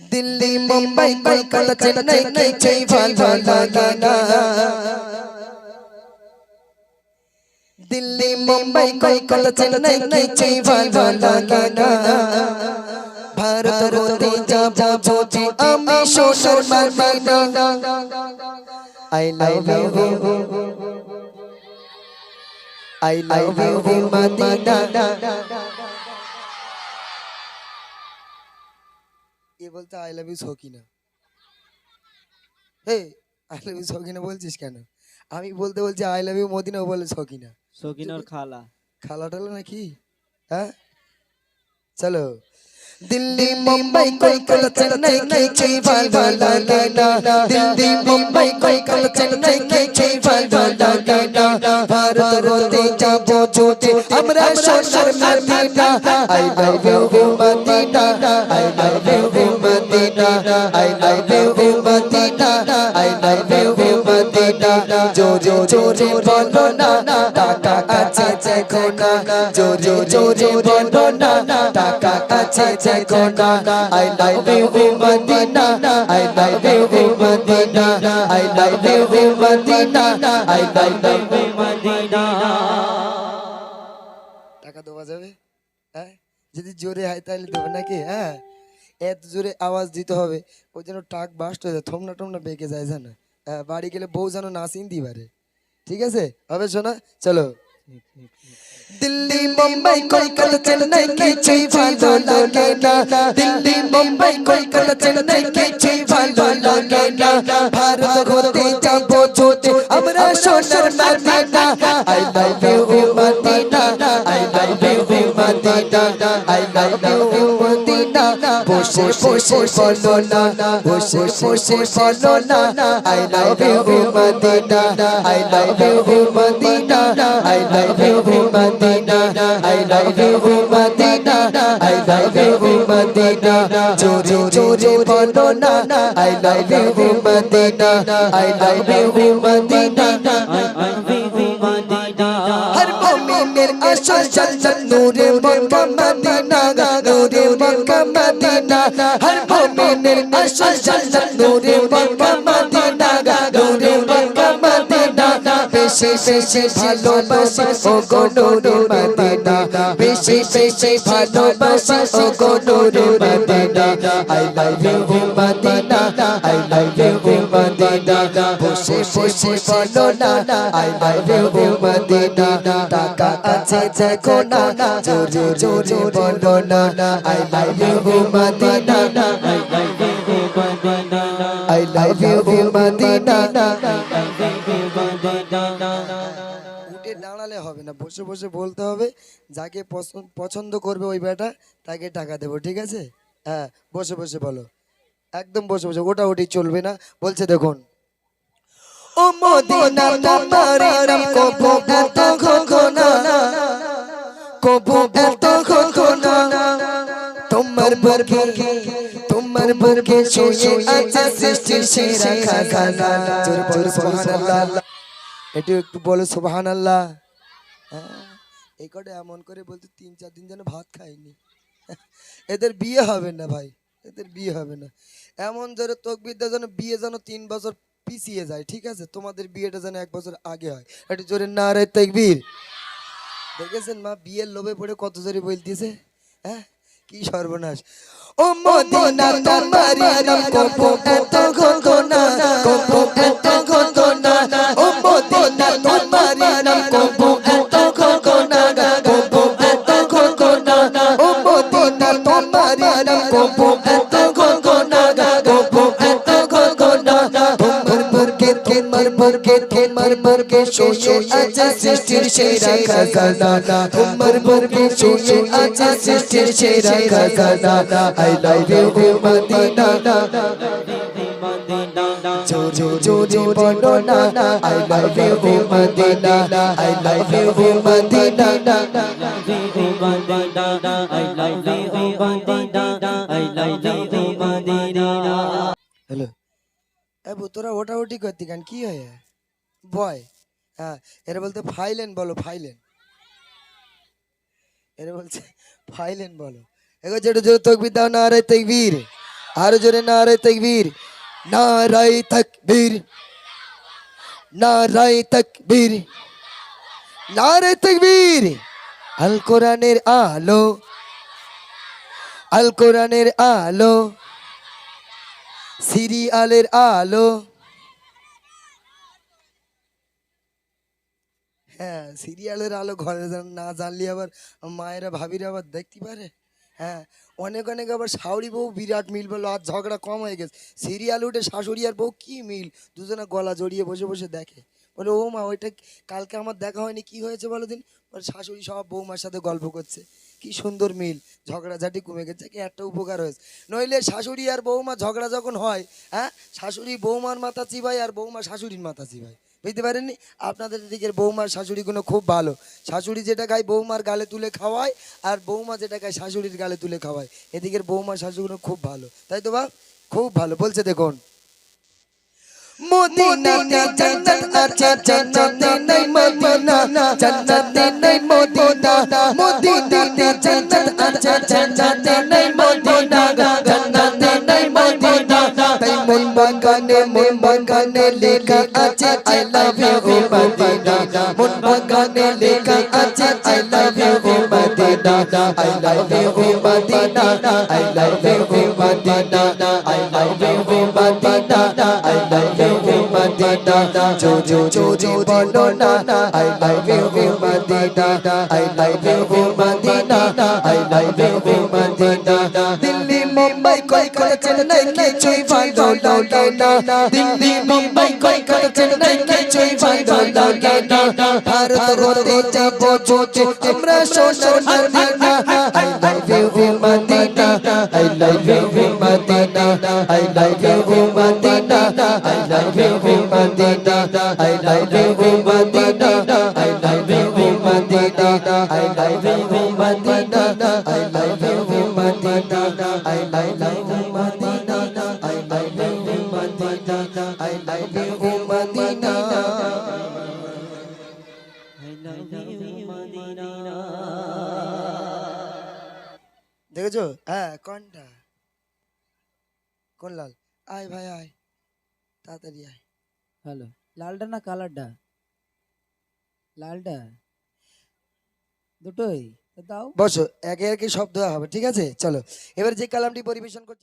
দিল্লি মুম্বাই কলকাতা চেন্নাই কিছুই ভালো লাগে না দিল্লি মুম্বাই কলকাতা চেন্নাই কিছুই ভালো লাগে না ভারত হতে যাব যদি আমি শ্বশুর Madina I love you I love you Madina এ বলতে আই লাভ ইউ সকিনা হে আই লাভ ইউ সকিনা বলছিস কেন? আমি বলতে বলছি আই লাভ ইউ মদিনা ও বলে সকিনা সকিনোর খালা। খালা টালা নাকি? হ্যাঁ? চলো। দিল্লি মুম্বাই কলকাতা চেন্নাই কিছুই ভালো লাগে না দিল্লি মুম্বাই কলকাতা চেন্নাই কিছুই ভালো লাগে না ভারত হতে যাব যদি আমরা শ্বশুর Madina I love you Madina. I love you টাকা দেওয়া যাবে? হ্যাঁ? যদি জোরে হয় তাহলে দেবে নাকি? হ্যাঁ? এত জোরে আওয়াজ দিতে হবে ওই জন্য টাক বাস্ট হয়ে যায়, থমনা টমনা বেঁকে যায় জানো বাড়ি গেলে বউ যেন নাসিন দিবারে ঠিক আছে? হবে শোনা চলো। দিল্লি, মুম্বাই, কলকাতা, চেন্নাই, কিছুই ভালো লাগে না। দিল্লি, মুম্বাই, কলকাতা, চেন্নাই, কিছুই ভালো লাগে না। ভারত হতে যাব যদি আমরা সোনার Medina. I love you Medina. I love you Medina. I love you বসে বসে বলো না বসে বসে বলো না I love you Medina I love you Medina I love you Medina I love you Medina I love you Medina জোরে জোরে বলো না I love you Medina I love you Medina আসল জান্নাত নূরে মক্কা মদিনা নূরে মক্কা মদিনা হর মুমিনের আসল জান্নাত নূরে মক্কা মদিনা নূরে মক্কা মদিনা বেশি বেশি ভালোবাসি ও গো নূরে মদিনা বেশি বেশি ভালোবাসি ও গো নূরে Madina I love you Madina I love you উঠে দাঁড়ালে হবে না, বসে বসে বলতে হবে, যাকে পছন্দ করবে ওই বেটা, তাকে টাকা দেবো, ঠিক আছে? হ্যাঁ বসে বসে বলো। একদম বসে বসে ওটা ওটি চলবে না। বলছে দেখুন। ও মদিনা তোমার নাম কবু এত ঘনা কবু এত ঘনা তোমার বুকে তোমার বুকে শুয়ে আছে সৃষ্টির সেরা খাজানা। জোরে বলো সুবহানাল্লাহ। একটু একটু বলো সুবহানাল্লাহ। হ্যাঁ এই কটা এমন করে বলতে তিন চার দিন যেন ভাত খাইনি। এদের বিয়ে হবে না ভাই। এদের বিয়ে হবে না। এমন জোরে তকবিরটা যেন বিয়ে যেন তিন বছর পিছিয়ে যায়, ঠিক আছে? তোমাদের বিয়েটা যেন এক বছর আগে হয়। একটু জোরে না রে তকবির। দেখেছেন মা, বিয়ের লোভে পড়ে কত জোরে বলতেছে? হ্যাঁ? কি সর্বনাশ। ও মদিনা তোমারি নাম কবু এত ঘটনা কবু এত ঘটনা ও মদিনা তোমারি নাম কবু তোমার বরকে শুয়ে আছে সৃষ্টির সেরা খাজানা তোমার বরকে শুয়ে আছে সৃষ্টির সেরা খাজানা আই লাভ ইউ মদিনা জোরে জোরে বলো না I love you Madina I love you Madina hello এ তোরা ওটা ওটি করতি কেন কি হয় বয় হ্যাঁ এরা বলতে ফাইলেন বলো, ফাইলেন। এরা বলছে, ফাইলেন বলো। এগো যেটা জোরে তকবির দাও না রে তকবীর। আর জোরে নারে তকবীর। নারাই তকবীর। নারাই তকবীর। নারে তকবীর। আল কোরআনের আলো। আল কোরআনের আলো। সিরিয়ালের আলো। হ্যাঁ সিরিয়ালের আলো ঘরে না জানলে আবার মায়েরা, ভাবিরা আবার দেখতে পারে। হ্যাঁ অনেক অনেক আবার শাওড়ি বউ বিরাট মিল বলল আর ঝগড়া কম হয়ে গেছে। সিরিয়াল উঠে শাশুড়ি আর বউ কী মিল? দুজনে গলা জড়িয়ে বসে বসে দেখে। বলে, ও মা, ওইটা কালকে আমার দেখা হয়নি, কি হয়েছে বলো দিন? শাশুড়ি সব বৌমার সাথে গল্প করছে। কি সুন্দর মিল। ঝগড়াঝাটি কমে গেছে, কি একটা উপকার হয়েছে। নইলে শাশুড়ি আর বৌমা ঝগড়া যখন হয় হ্যাঁ শাশুড়ি বৌমার মাথা চিবাই আর বৌমা শাশুড়ির মাথা চিবাই বুঝতে পারেননি? আপনাদের দিকের বৌমার শাশুড়িগুলো খুব ভালো। শাশুড়ি যেটা খায় বৌমার গালে তুলে খাওয়ায়, আর বৌমা যেটা খায় শাশুড়ির গালে তুলে খাওয়ায়। এদিকের বৌমার শাশুড়িগুলো খুব ভালো। তাই তো বা খুব ভালো। বলছে দেখুন মদিনাতে জান্নাত আছে, জান্নাতে নাই মদিনা, জান্নাতে নাই মদিনা, মদিনাতে জান্নাত আছে, জান্নাতে নাই মদিনা, জান্নাতে নাই মদিনা। তাই মন বাগানে মন বাগানে লেখা আছে আই লাভ ইউ মদিনা মন বাগানে লেখা আছে I love you Madina I love you Madina I love you Madina Madina I love you Madina জো জো জো জো বলো না I love you Madina I love you Madina I love you Madina Delhi, Mumbai, Kolkata, Chennai কিছুই ভালো লাগে না। দিল্লি, মুম্বাই, কলকাতা, চেন্নাই কিছুই ভালো লাগে না। ভারত হতে যাব যোচে আমরা সোনার Madina love you Madina I love you Madina I love you Madina I love you Madina I love you Madina I love you Madina I love you Madina I love you Madina I love you Madina দেখেছ হ্যাঁ কোনটা কোন লাল? আয় ভাই আয়। তাড়াতাড়ি আয়। Hello. লালটা না কালারটা? লালটা? দুটোই? দাও। বসো একে একে সব দেওয়া হবে ঠিক আছে? চলো। এবার যে কালামটি পরিবেশন করছে